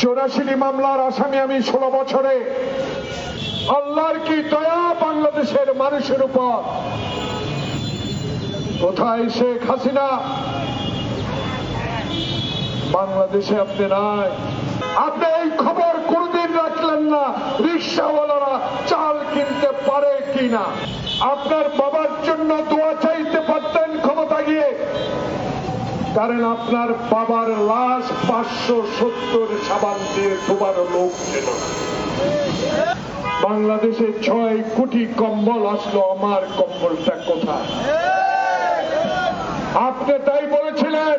চৌরাশিটি মামলার আসামি আমি ষোলো বছরে। আল্লাহর কি দয়া বাংলাদেশের মানুষের উপর? কোথায় শেখ হাসিনা? বাংলাদেশে আপনি নাই। আপনি এই খবর কোনদিন রাখলেন না, রিক্সাওয়ালারা চাল কিনতে পারে কিনা? আপনার বাবার জন্য দোয়া চাইতে পারতেন ক্ষমতা গিয়ে কারণ আপনার বাবার লাশ পাঁচশো সত্তর সাবান দিয়ে ধোবার লোক ছিল। বাংলাদেশে ছয় কোটি কম্বল আসলো, আমার কম্বলটা কোথায়? আপনি তাই বলেছিলেন,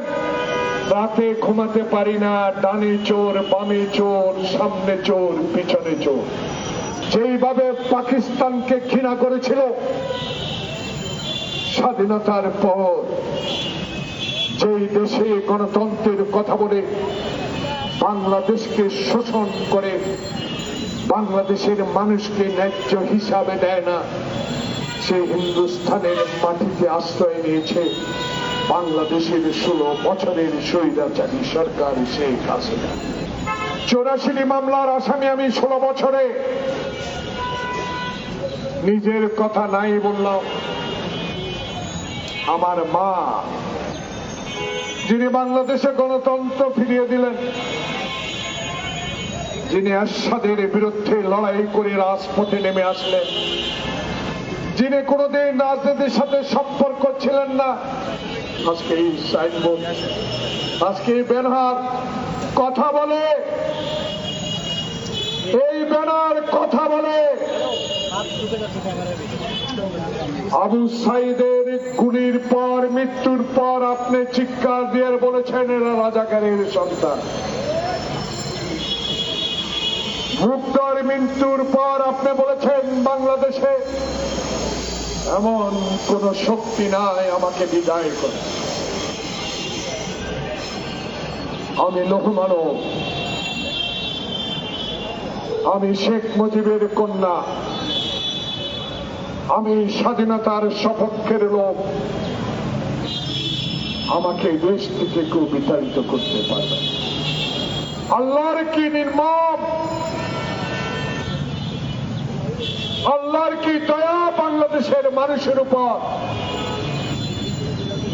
রাতে ঘুমাতে পারি না, ডানে চোর, বামে চোর, সামনে চোর, পিছনে চোর। যেইভাবে পাকিস্তানকে ঘৃণা করেছিল, স্বাধীনতার পর যেই দেশে গণতন্ত্রের কথা বলে বাংলাদেশকে শোষণ করে, বাংলাদেশের মানুষকে ন্যায্য হিসাবে দেয় না, সে হিন্দুস্থানের মাটিতে আশ্রয় নিয়েছে বাংলাদেশের ষোলো বছরের স্বৈরাচারী সরকার শেখ হাসিনা। চৌরাশিটি মামলার আসামি আমি ষোলো বছরে। নিজের কথা নাই বললাম। আমার মা যিনি বাংলাদেশে গণতন্ত্র ফিরিয়ে দিলেন, যিনি আসাদের বিরুদ্ধে লড়াই করে রাজপথে নেমে আসলেন, যিনি কোনোদিন রাজনীতির সাথে সম্পর্ক ছিলেন না, আজকে এই সাইনবোর্ড আজকে এই ব্যানার, কথা বলে, এই ব্যানার কথা বলে, আবু সাইদের পর মৃত্যুর পর আপনি চিৎকার দিয়ে বলেছেন, এরা রাজাকারের সন্তান। মুক্তর মৃত্যুর পর আপনি বলেছেন, বাংলাদেশে এমন কোন শক্তি নাই আমাকে বিদায় করে আমি লৌহমানব আমি শেখ মুজিবের কন্যা। আমি স্বাধীনতার সপক্ষের লোক। আমাকে দেশ থেকে কেউ বিতাড়িত করতে পারবে আল্লাহর কি নির্মম? আল্লাহর কি দয়া বাংলাদেশের মানুষের উপর?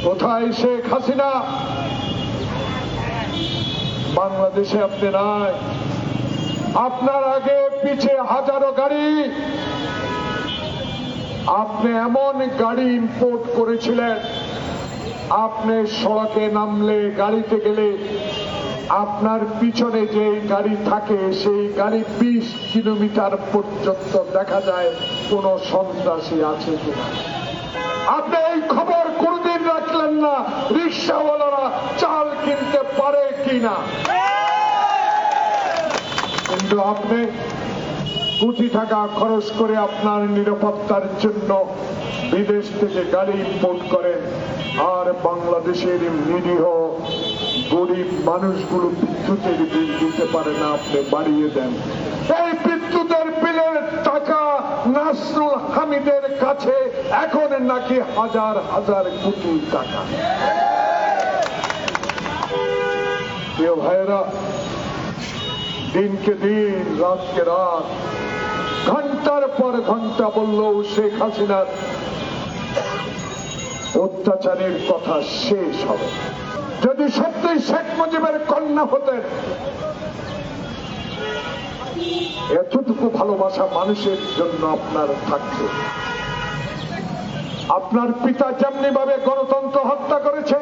কোথায় শেখ হাসিনা? বাংলাদেশে আপনি নাই। আপনার আগে পিছে হাজারো গাড়ি। আপনি এমন গাড়ি ইম্পোর্ট করেছিলেন। আপনি সড়কে নামলে গাড়িতে গেলে আপনার পিছনে যে গাড়ি থাকে, সেই গাড়ি বিশ কিলোমিটার পর্যন্ত দেখা যায়, কোন সন্ত্রাসী আছে কিনা? আপনি এই খবর কোনদিন রাখলেন না, রিক্সাওয়ালারা চাল কিনতে পারে কিনা? কিন্তু আপনি কোটি টাকা খরচ করে আপনার নিরাপত্তার জন্য বিদেশ থেকে গাড়ি ইম্পোর্ট করেন। আর বাংলাদেশের নিরীহ গরিব মানুষগুলো বিদ্যুতের বিল দিতে পারে না, আপনি বাড়িয়ে দেন। এই বিদ্যুতের বিলের টাকা নাসরুল হামিদের কাছে এখন নাকি হাজার হাজার কোটি টাকা। ভাইয়েরা, দিনকে দিন, রাতকে রাত ঘণ্টার পর ঘণ্টা বললেও শেখ হাসিনার অত্যাচারের কথা শেষ হবে। যদি সত্যি শেখ মুজিবের কন্যা হতেন, এতটুকু ভালোবাসা মানুষের জন্য আপনার থাকবে আপনার পিতা যেমনি ভাবে গণতন্ত্র হত্যা করেছে,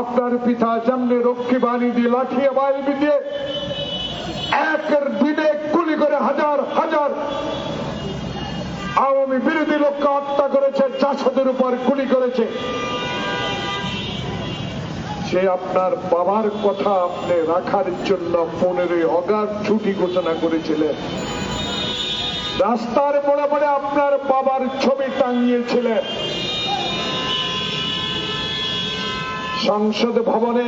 আপনার পিতা যেমনি রক্ষী বাহিনী দিয়ে লাঠিয়ে বাইবি দিয়ে করে হাজার হাজার। আওয়ামী বিরোধী লোককে হত্যা করেছে চাষদের উপর গুলি করেছে। সে আপনার বাবার কথা আপনি রাখার জন্য পনেরোই অগাধ ছুটি ঘোষণা করেছিলেন। রাস্তার মোড়ে মোড়ে আপনার বাবার ছবি টাঙিয়েছিলেন। সংসদ ভবনে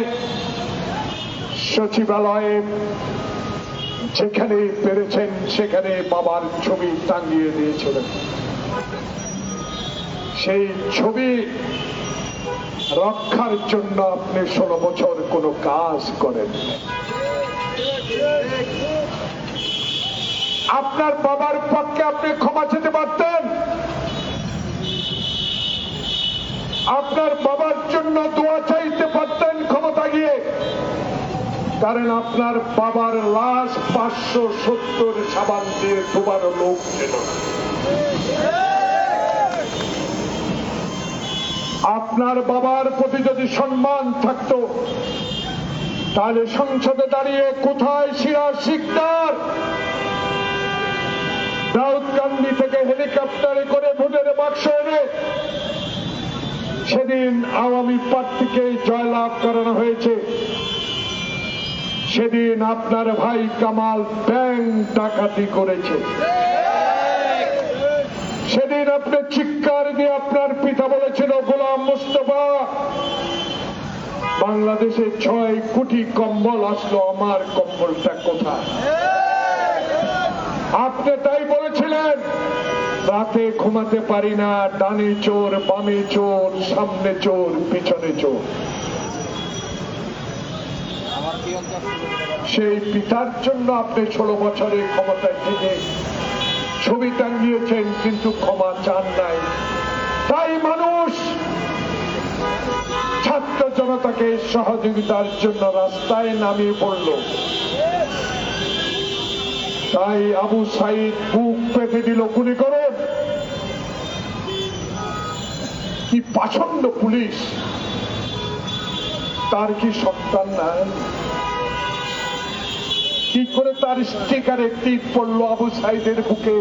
সচিবালয়ে যেখানে পেরেছেন, সেখানে বাবার ছবি টাঙিয়ে দিয়েছিলেন। সেই ছবি রক্ষার জন্য আপনি ষোলো বছর কোনো কাজ করেন। আপনার বাবার পক্ষে আপনি ক্ষমা চেতে পারতেন। আপনার বাবার জন্য দোয়া চাইতে পারতেন ক্ষমতা গিয়ে। কারণ আপনার বাবার লাশ পাঁচশো সত্তর সাবান দিয়ে ধোবার লোক ছিল আপনার বাবার প্রতি যদি সম্মান থাকতো, তাহলে সংসদে দাঁড়িয়ে কোথায় সিরাজ শিকদার? দাউদকান্দি থেকে হেলিকপ্টারে করে ভোটের বাক্স এনে সেদিন আওয়ামী প্রার্থীকে জয়লাভ করানো হয়েছে। সেদিন আপনার ভাই কামাল ব্যাংক ডাকাতি করেছে। সেদিন আপনি চিৎকার দিয়ে আপনার পিতা বলেছিল, গোলাম মুস্তফা, বাংলাদেশে ছয় কোটি কম্বল আসলো, আমার কম্বলটা কোথায়? আপনি তাই বলেছিলেন, রাতে ঘুমাতে পারি না, ডানে চোর, বামে চোর, সামনে চোর, পিছনে চোর। সেই পিতার জন্য আপনি ষোলো বছরে ক্ষমতায় থেকে ছবি টাঙ্গিয়েছেন কিন্তু ক্ষমা চান নাই। তাই মানুষ ছাত্র জনতাকে সহযোগিতার জন্য রাস্তায় নামিয়ে পড়ল। তাই আবু সাইদ বুক পেতে দিল, গুলি করুন কি পাছন্দ পুলিশ। তার কি সন্তান নাই? কি করে তার স্টিকারে টিপ পড়ল আবু সাইদের বুকে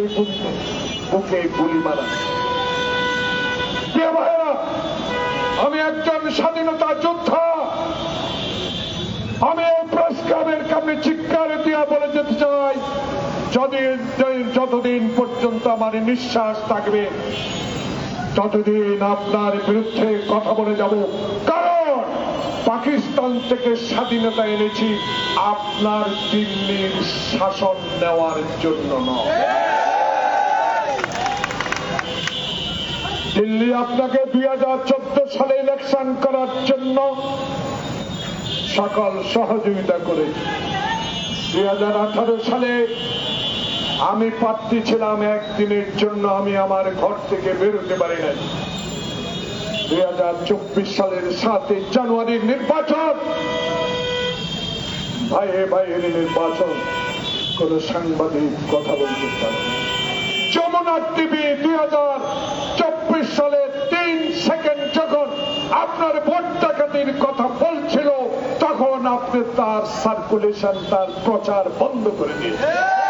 বুকে গুলি মারা। আমি একজন স্বাধীনতা যোদ্ধা। আমি এই প্রেস ক্লাবের কামে চিৎকার দিয়া বলে যেতে চাই, যদি যতদিন পর্যন্ত আমার নিঃশ্বাস থাকবে, ততদিন আপনার বিরুদ্ধে কথা বলে যাব। কারণ পাকিস্তান থেকে স্বাধীনতা এনেছি, আপনার দিল্লির শাসন নেওয়ার জন্য নয়। দিল্লি আপনাকে দুই হাজার চোদ্দ সালে ইলেকশন করার জন্য সকল সহযোগিতা করে দুই হাজার আঠারো সালে আমি প্রার্থী ছিলাম, একদিনের জন্য আমি আমার ঘর থেকে বেরোতে পারি নাই। দুই হাজার চব্বিশ সালের সাতই জানুয়ারির নির্বাচন। ভাইয়ে ভাইয়ের নির্বাচন। কোন সাংবাদিক কথা বলতে পারে যমুনা টিভি দুই হাজার চব্বিশ সালের তিন সেকেন্ড যখন আপনার ভোট ডাকাতির কথা বলছিল, তখন আপনি তার সার্কুলেশন তার প্রচার বন্ধ করে দিয়েছেন।